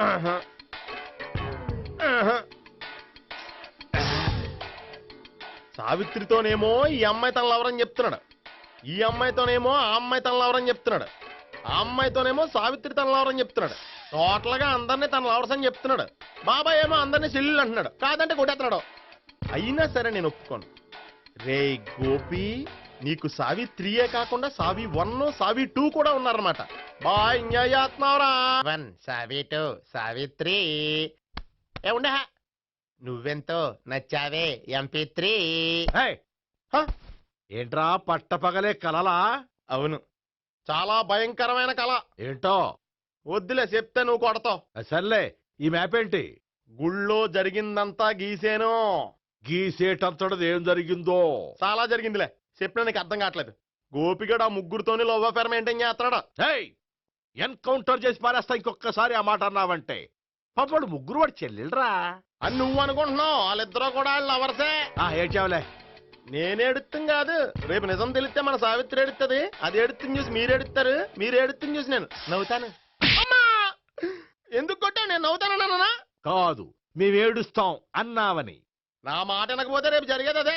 ఆహా. ఆహా. సావిత్రితోనేమో ఈ అమ్మాయి తన లవరని చెప్తున్నాడు. ఈ అమ్మాయితోనేమో ఆ అమ్మాయి తన లవరని చెప్తున్నాడు. ఆ అమ్మాయితోనేమో సావిత్రి తన లవరని చెప్తున్నాడు. టోటల్గా అందరినీ తన లవర్స్ అని చెప్తున్నాడు. బాబాయ్ ఏమో అందరినీ చెల్లెలు అంటున్నాడు. కాదంటే కొట్టేస్తున్నాడు. అయినా సరే నేను ఒప్పుకోను. రే గోపి నీకు సావి త్రీయే కాకుండా సావి వన్ సావి టూ కూడా ఉన్నారన్నమాట. వన్ సావి టూ సావిత్రి ఏ ఉండే నువ్వెంతో నచ్చావే ఎంపీ త్రీ. ఏంట్రా పట్టపగలే కలలా? అవును. చాలా భయంకరమైన కళ ఏంటో? వద్దులే చెప్తే నువ్వు కొడతావు. సర్లే ఈ మ్యాప్ ఏంటి గుళ్ళో జరిగిందంతా గీసేను. గీసేటంతటది ఏం జరిగిందో? చాలా జరిగిందిలే. చెప్పినా నీకు అర్థం కావట్లేదు. గోపిగడు ఆ ముగ్గురుతోని లవ్ అఫేర్ మెయింటైన్ చేస్తున్నాడు? ఎన్కౌంటర్ చేసి పారేస్తా ఇంకొకసారి ఆ మాట అన్నావంటే. పాపడు ముగ్గురు వాడు చెల్లెలరా అని నువ్వు అనుకుంటున్నావు వాళ్ళిద్దరూ కూడా లవర్సే ఆ ఏడ్చావులే. నేను ఎడుతుంది కాదు రేపు నిజం తెలిస్తే మన సావిత్రి ఎడుతుంది అది ఎడుతుంది చూసి మీరు ఎడుతారు మీరు ఎడుతుంది చూసి నేను. నవ్వుతాను. అమ్మా! ఎందుకు కొట్టా నేను నవ్వుతానన్నా కాదు మేము ఏడుస్తాం అన్నావని. నా మాట వినకపోతే రేపు జరిగేది అదే.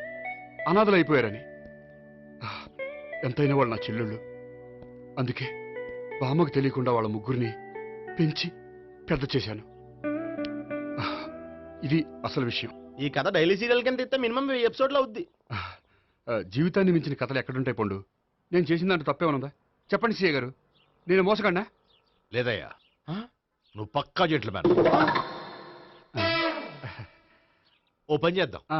అనాథలు అయిపోయారని ఆ, ఎంతైనా వాళ్ళు నా చెల్లెళ్ళు. అందుకే బామ్మకు తెలియకుండా వాళ్ళ ముగ్గురిని పెంచి పెద్ద చేశాను. ఇది అసలు విషయం. ఈ కథ డైలీ సీరియల్ కింద ఇస్తే మినిమం ఎపిసోడ్లో అవుద్ది. జీవితాన్ని మించిన కథలు ఎక్కడుంటాయి పండు? నేను చేసిన దాంట్లో తప్పేమనుందా? చెప్పండి సీఏ గారు. నేను మోసగండా లేదయ్యా? నువ్వు పక్కా జెంట్లు మ్యాన్ ఓ పని చేద్దాం. ఆ.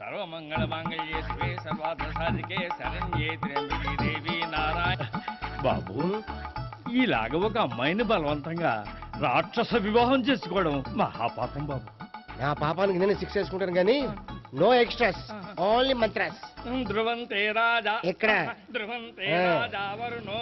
సర్వమంగళమాంగళ్యే శివే సర్వార్థ సాధికే శరణ్యే త్ర్యంబకే దేవి నారాయణ బాబు ఇలాగ ఒక అమ్మాయిని బలవంతంగా రాక్షస వివాహం చేసుకోవడం మహాపాపం బాబు నా పాపానికి నేను శిక్ష వేసుకుంటాను కానీ నో ఎక్స్ట్రాస్ ఓన్లీ మంత్రాస్ ధ్రువంతే రాజా ఎక్కడ? ధ్రువంతే. రాజా వరుణో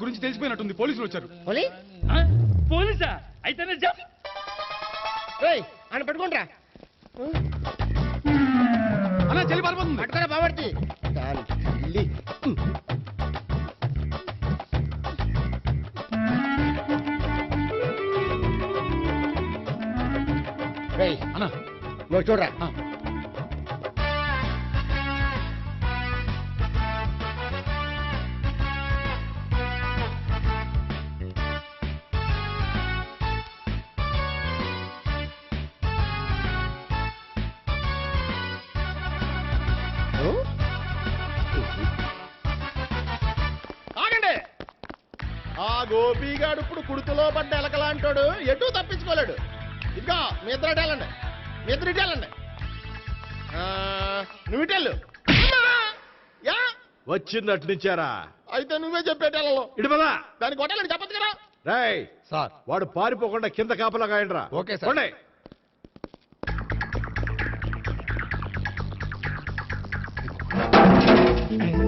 గురించి తెలిసిపోయినట్టుంది. పోలీసులు వచ్చారు. పోలీ ఆగండి. ఆ గోపిగాడు ఇప్పుడు కుడుకులో పడ్డ ఎలకలాంటాడు ఎటు తప్పించుకోలేడు. ఇదిగో మీ ఇద్దరు ఇటు వెళ్ళండి. మీ ఇద్దరు ఇటు వెళ్ళండి. ఆ, నువ్వు ఇటు వెళ్ళు. యా. వచ్చిందటు నుంచారా? అయితే నువ్వే చెప్పేటెళ్ళలో ఇటు పదా దానికి కొట్టాలని చెప్పదు కదా. రేయ్ సార్. వాడు పారిపోకుండా కింద కాపలా కాయండిరా ఓకే సార్. పోండి.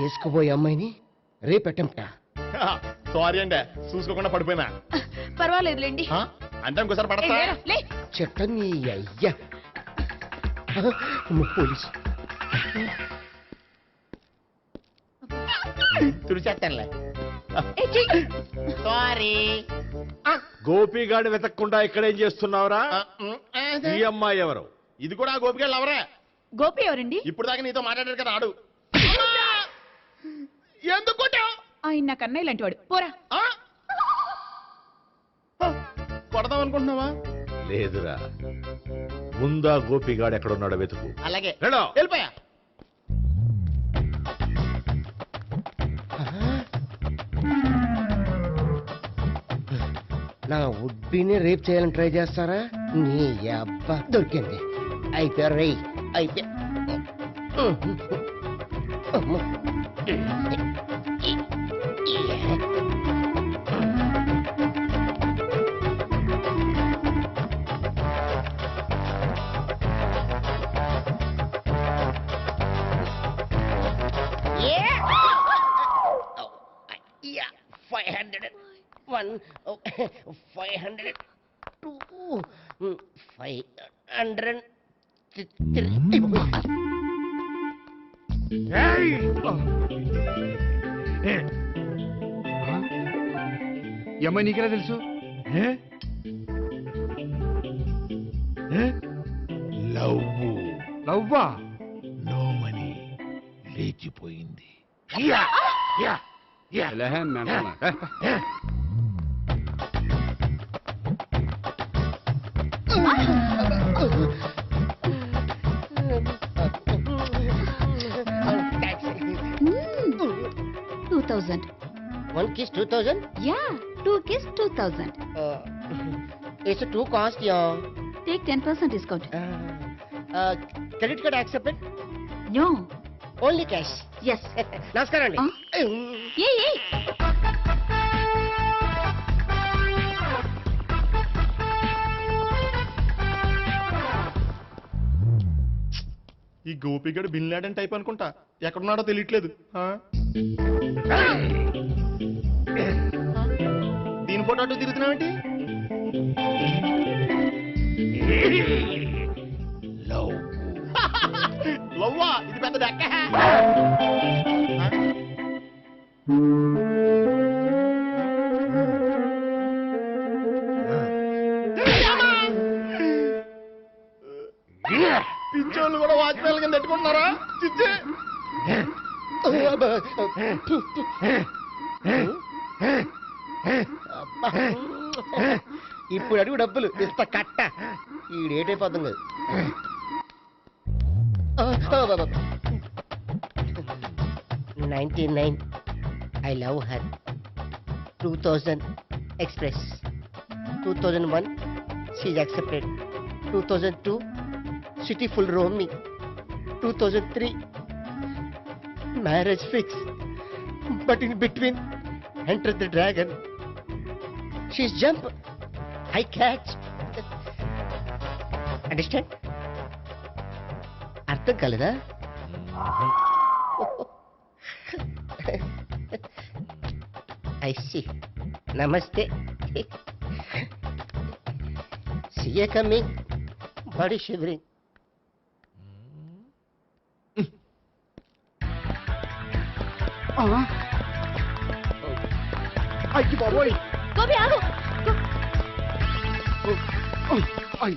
చేసుకుపోయే అమ్మాయిని రేపెట్టంట సారీ అండి చూసుకోకుండా పడిపోయినా. పర్వాలేదులేండి. ఆ? అంటే ఇంకోసారి పడతా. లేరా, లే. చెట్ట నీ అయ్యా. అమ్మ, పోలీసు. తుడిచేస్తానులే. ఏ, చెయ్యి. సారీ. గోపిగాడి వెతకకుండా ఇక్కడేం చేస్తున్నావురా? ఈ అమ్మాయి ఎవరు? ఇది కూడా ఆ గోపికలు ఎవరే గోపి ఎవరండి? ఇప్పుడు దాకా నీతో మాట్లాడారు కదా ఆడు. ఎందుకు కొట్టావ్? ఆయన నా కన్నయ్య లాంటి వాడు పోరా. ఆ? కొడదాం అనుకుంటున్నావా? లేదురా. ముందా గోపిగాడు ఎక్కడున్నాడో వెతుకు. అలాగే. వెళ్ళో. వెళ్ళిపోయా. నా ఉడ్బీని రేప్ చేయాలని ట్రై చేస్తారా? నీ అబ్బా దొరికింది. అయిపోయారు రై అయిపోయా. అమ్మో. Yeah, 500. One, oh, 500. Two, mm, 500. ఈ అమ్మాయి నీకెలా తెలుసు? లవ్వు. లవ్వా? లోమని లేచిపోయింది. ఎలహే, మెంటల్నా. ఏ, One kiss 2000? Yeah two kiss two thousand too cost, yeah. Take ten percent discount Uh, uh, credit card accepted? No Only cash. Yes నమస్కారం అండి Huh? ఏ ఏ ఈ గోపిగడు బిన్ లాడెన్ టైప్ అనుకుంటా ఎక్కడున్నాడో తెలియట్లేదు? దీని ఫోటో అటు తిరుగుతున్నావేంటి? లవ్వా? ఇది పెద్ద పిచ్చోళ్ళు కూడా వాచ్మెన్ కింద పెట్టుకుంటున్నారా? చిచ్చే. ఇప్పుడు అడుగు డబ్బులు. ఇంత కట్ట. ఈ డేట్ అయిపోతుంది కదా. Ninety nine. I love her. Two thousand express. Two thousand one she's accepted. Two thousand two city full roaming two thousand three marriage fix. But in between enter the dragon. She's jump. I catch. Understand అర్థం కలదా I see నమస్తే CA coming body shivering ఆ. అయ్యి బాబోయ్. గోపి ఆగు. అయ్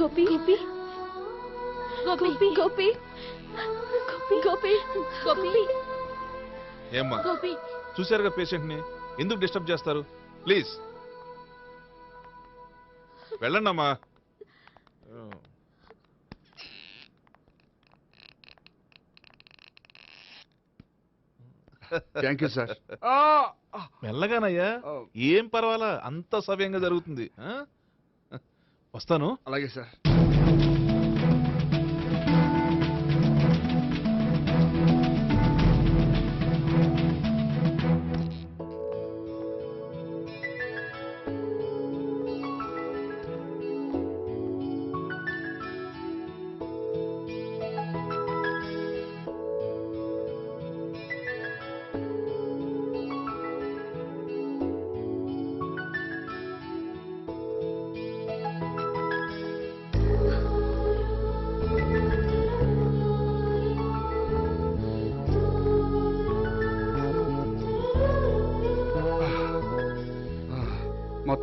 గోపి. గోపి. గోపి. గోపి. గోపి. గోపి. గోపి. ఏమ్మా? గోపి. చూశారుగా పేషెంట్ని? ఎందుకు డిస్టర్బ్ చేస్తారు? ప్లీజ్. వెళ్ళండి అమ్మా థ్యాంక్ యూ సార్ మెల్లగానయ్యా. ఏం పర్వాలా? అంత సవ్యంగా జరుగుతుంది ఆ? వస్తాను. అలాగే సార్.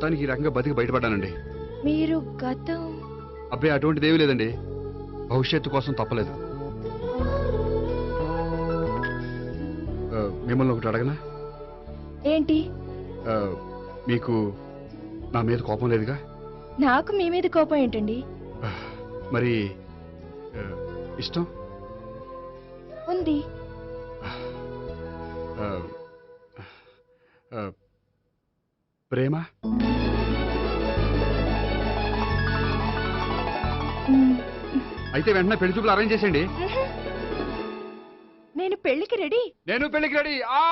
మొత్తానికి ఈ రకంగా బతికి బయటపడ్డానండి. మీరు గతం అబ్బాయి అటువంటిది ఏమీ లేదండి. భవిష్యత్తు కోసం తప్పలేదు. ఆ, మిమ్మల్ని ఒకటి అడగనా? ఏంటి? ఆ, మీకు నా మీద కోపం లేదుగా? నాకు మీ మీద కోపం ఏంటండి? ఆ, మరి ఆ, ఇష్టం? ఉంది. ఆ, ఆ, ప్రేమ? అయితే వెంటనే పెళ్ళి చూపులు అరేంజ్ చేసేయండి. నేను పెళ్ళికి రెడీ. నేను పెళ్ళికి రెడీ. ఆ!